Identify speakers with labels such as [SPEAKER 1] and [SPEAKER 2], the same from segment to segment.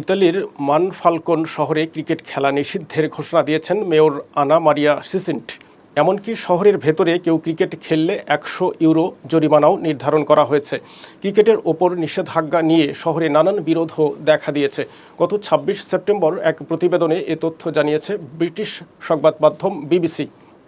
[SPEAKER 1] ইতালির মানফালকন শহরে ক্রিকেট খেলা নিষিদ্ধের ঘোষণা দিয়েছেন মেয়র আনা মারিয়া সিসিন্ট। এমনকি শহরের ভেতরে কেউ ক্রিকেট খেললে একশো ইউরো জরিমানাও নির্ধারণ করা হয়েছে। ক্রিকেটের ওপর নিষেধাজ্ঞা নিয়ে শহরে নানান বিরোধও দেখা দিয়েছে। গত ছাব্বিশ সেপ্টেম্বর এক প্রতিবেদনে এ তথ্য জানিয়েছে ব্রিটিশ সংবাদ মাধ্যম বিবিসি।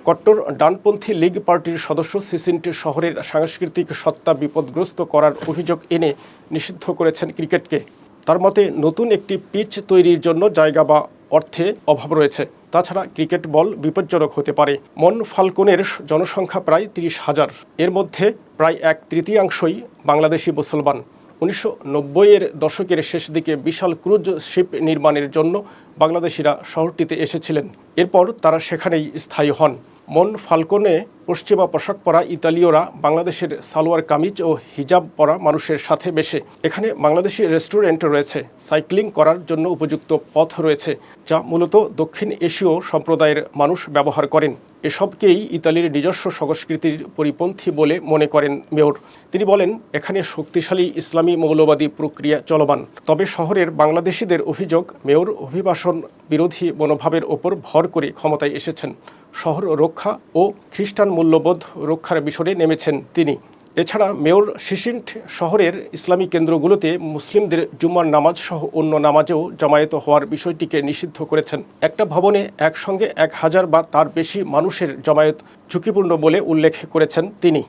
[SPEAKER 1] কট্টর ডানপন্থী লীগ পার্টির সদস্য সিসিন্ট শহরের সাংস্কৃতিক সত্তা বিপদগ্রস্ত করার অভিযোগ এনে নিষিদ্ধ করেছেন ক্রিকেটকে। তার মতে নতুন একটি পিচ তৈরির জন্য জায়গা বা অর্থে অভাব রয়েছে। তাছাড়া ক্রিকেট বল বিপজ্জনক হতে পারে। মন ফালকনের জনসংখ্যা প্রায় তিরিশ হাজার। এর মধ্যে প্রায় এক তৃতীয়াংশই বাংলাদেশি মুসলমান। উনিশশো এর দশকের শেষ দিকে বিশাল ক্রুজ শিপ নির্মাণের জন্য বাংলাদেশিরা শহরটিতে এসেছিলেন। এরপর তারা সেখানেই স্থায়ী হন। মন ফালকনে পশ্চিমা পোশাক পরা ইতালীয়রা বাংলাদেশের সালোয়ার কামিজ ও হিজাব পরা মানুষের সাথে মেশে। এখানে বাংলাদেশি রেস্টুরেন্ট রয়েছে। সাইক্লিং করার জন্য উপযুক্ত পথ রয়েছে, যা মূলত দক্ষিণ এশীয় সম্প্রদায়ের মানুষ ব্যবহার করেন। এসবকেই ইতালির নিজস্ব সংস্কৃতির পরিপন্থী বলে মনে করেন মেয়র। তিনি বলেন, এখানে শক্তিশালী ইসলামী মৌলবাদী প্রক্রিয়া চলমান। তবে শহরের বাংলাদেশিদের অভিযোগ, মেয়র অভিবাসন বিরোধী মনোভাবের ওপর ভর করে ক্ষমতায় এসেছেন। শহর রক্ষা ও খ্রিস্টান মূল্যবোধ রক্ষার বিষয়ে নেমেছেন তিনি। এছাড়া মেয়র শিশিন্ট শহরের ইসলামী কেন্দ্রগুলোতে মুসলিমদের জুম্মার নামাজ সহ অন্য নামাজেও জমায়েত হওয়ার বিষয়টিকে নিষিদ্ধ করেছেন। একটা ভবনে একসঙ্গে এক হাজার বা তার বেশি মানুষের জমায়েত ঝুঁকিপূর্ণ বলে উল্লেখ করেছেন তিনি।